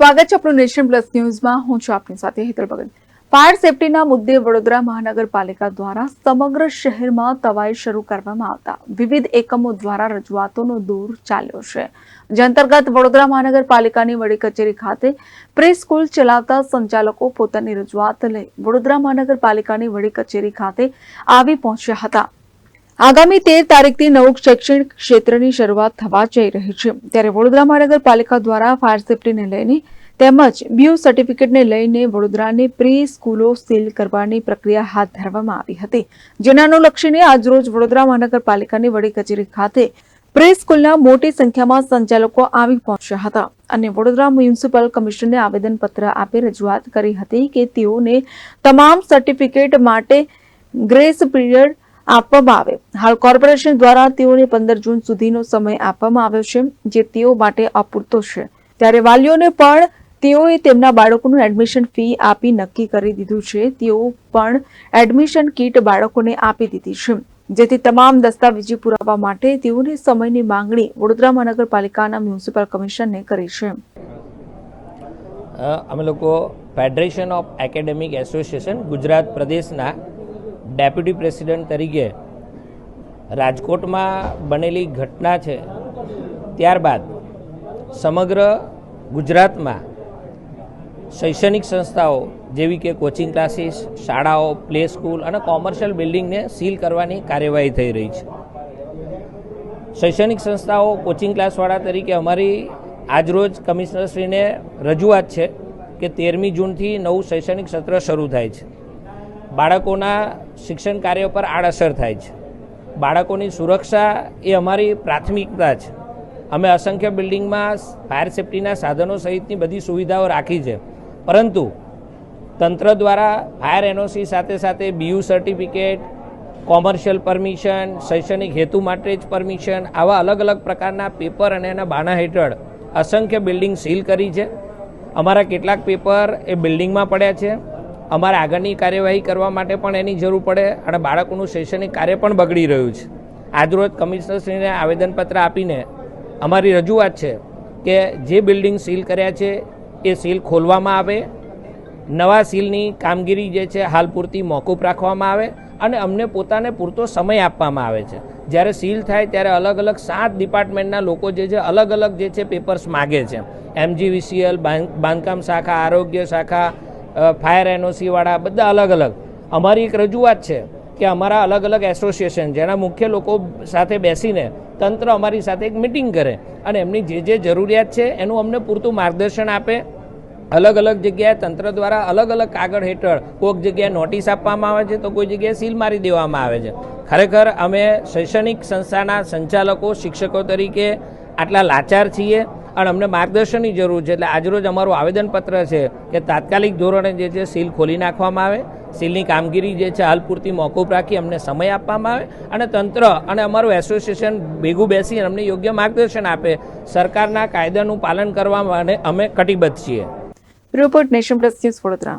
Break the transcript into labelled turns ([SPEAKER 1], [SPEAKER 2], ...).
[SPEAKER 1] સ્વાગત છે આપણું નેશન પ્લસ ન્યૂઝમાં. હું છું આપની સાથે હેતલ ભગત. ફાયર સેફટીના મુદ્દે વડોદરા મહાનગરપાલિકા દ્વારા સમગ્ર શહેરમાં તવાઈ શરૂ કરવામાં આવતા. વિવિધ એકમો દ્વારા રજૂઆતોનો દૂર ચાલ્યો છે. જે અંતર્ગત વડોદરા મહાનગરપાલિકાની વડી કચેરી ખાતે પ્રે સ્કૂલ ચલાવતા સંચાલકો પોતાની રજૂઆત લઈ વડોદરા મહાનગરપાલિકાની વડી કચેરી ખાતે આવી પહોંચ્યા હતા. આગામી તેર તારીખથી નવું શૈક્ષણિક ક્ષેત્રની શરૂઆત થવા જઈ રહી છે. ત્યારે વડોદરા મહાનગરપાલિકા દ્વારા ફાયર સેફટીને લઈને તેમજ બ્યુ સર્ટિફિકેટને લઈને વડોદરાને પ્રી સ્કૂલો સીલ કરવાની પ્રક્રિયા હાથ ધરવામાં આવી હતી. જેને અનુલક્ષીને આજરોજ વડોદરા મહાનગરપાલિકાની વડી કચેરી ખાતે પ્રી સ્કૂલના મોટી સંખ્યામાં સંચાલકો આવી પહોંચ્યા હતા અને વડોદરા મ્યુનિસિપલ કમિશનરને આવેદનપત્ર આપી રજૂઆત કરી હતી કે તેઓને તમામ સર્ટિફિકેટ માટે ગ્રેસ પીરિયડ આપવામાં આવે. હાલ કોર્પોરેશન દ્વારા તેઓને પંદર જૂન સુધીનો સમય આપવામાં આવ્યો છે, જે તેઓ માટે અપૂરતો છે. ત્યારે વાલીઓને પણ તેઓએ તેમના બાળકોનું એડમિશન ફી આપી નક્કી કરી દીધું છે. તેઓ પણ એડમિશન કીટ બાળકોને આપી દીધી છે. જેથી તમામ દસ્તાવેજી પુરાવા માટે તેઓને સમયની માંગણી વડોદરા મહાનગરપાલિકાના મ્યુનિસિપલ કમિશનને કરી છે.
[SPEAKER 2] અમે લોકો federation of academic association Gujarat પ્રદેશના ડેપ્યુટી પ્રેસિડેન્ટ તરીકે રાજકોટમાં બનેલી ઘટના છે. ત્યારબાદ સમગ્ર ગુજરાતમાં શૈક્ષણિક સંસ્થાઓ જેવી કે કોચિંગ ક્લાસીસ શાળાઓ પ્લે સ્કૂલ અને કોમર્શિયલ બિલ્ડિંગને સીલ કરવાની કાર્યવાહી થઈ રહી છે. શૈક્ષણિક સંસ્થાઓ કોચિંગ ક્લાસવાળા તરીકે અમારી આજરોજ કમિશનરશ્રીને રજૂઆત છે કે તેરમી જૂનથી નવું શૈક્ષણિક સત્ર શરૂ થાય છે. બાળકોના શિક્ષણ કાર્ય પર આડઅસર થાય છે. બાળકોની સુરક્ષા એ અમારી પ્રાથમિકતા છે. અમે અસંખ્ય બિલ્ડિંગમાં ફાયર સેફટીના સાધનો સહિતની બધી સુવિધાઓ રાખી છે. પરંતુ તંત્ર દ્વારા ફાયર એનઓસી સાથે સાથે બીયુ સર્ટિફિકેટ, કોમર્શિયલ પરમિશન, શૈક્ષણિક હેતુ માટે જ પરમિશન, આવા અલગ અલગ પ્રકારના પેપર અને એના બાના હેઠળ અસંખ્ય બિલ્ડિંગ સીલ કરી છે. અમારા કેટલાક પેપર એ બિલ્ડિંગમાં પડ્યા છે. અમારે આગળની કાર્યવાહી કરવા માટે પણ એની જરૂર પડે અને બાળકોનું શૈક્ષણિક કાર્ય પણ બગડી રહ્યું છે. આજરોજ કમિશનરશ્રીને આવેદનપત્ર આપીને અમારી રજૂઆત છે કે જે બિલ્ડિંગ સીલ કર્યા છે એ સીલ ખોલવામાં આવે. નવા સીલની કામગીરી જે છે હાલ પૂરતી મોકૂફ રાખવામાં આવે અને અમને પોતાને પૂરતો સમય આપવામાં આવે છે. જ્યારે સીલ થાય ત્યારે અલગ અલગ સાત ડિપાર્ટમેન્ટના લોકો જે છે અલગ અલગ જે છે પેપર્સ માગે છે. એમજીવીસીએલ બાંધકામ શાખા, આરોગ્ય શાખા ફાયર એનઓસીવાળા બધા અલગ અલગ. અમારી એક રજૂઆત છે કે અમારા અલગ અલગ એસોસિએશન જેના મુખ્ય લોકો સાથે બેસીને તંત્ર અમારી સાથે એક મિટિંગ કરે અને એમની જે જે જરૂરિયાત છે એનું અમને પૂરતું માર્ગદર્શન આપે. અલગ અલગ જગ્યાએ તંત્ર દ્વારા અલગ અલગ કાગળ હેઠળ કોઈક જગ્યાએ નોટિસ આપવામાં આવે છે તો કોઈ જગ્યાએ સીલ મારી દેવામાં આવે છે. ખરેખર અમે શૈક્ષણિક સંસ્થાના સંચાલકો, શિક્ષકો તરીકે આટલા લાચાર છીએ. અને અમને માર્ગદર્શનની જરૂર છે. એટલે આજરોજ અમારું આવેદનપત્ર છે કે તાત્કાલિક ધોરણે જે છે સીલ ખોલી નાખવામાં આવે. સીલની કામગીરી જે છે હાલ પૂરતી મોકૂફ રાખી અમને સમય આપવામાં આવે અને તંત્ર અને અમારું એસોસિએશન ભેગું બેસી અમને યોગ્ય માર્ગદર્શન આપે. સરકારના કાયદાનું પાલન કરવા માટે અમે કટિબદ્ધ છીએ.
[SPEAKER 1] Report Nation Plus News Vadodara.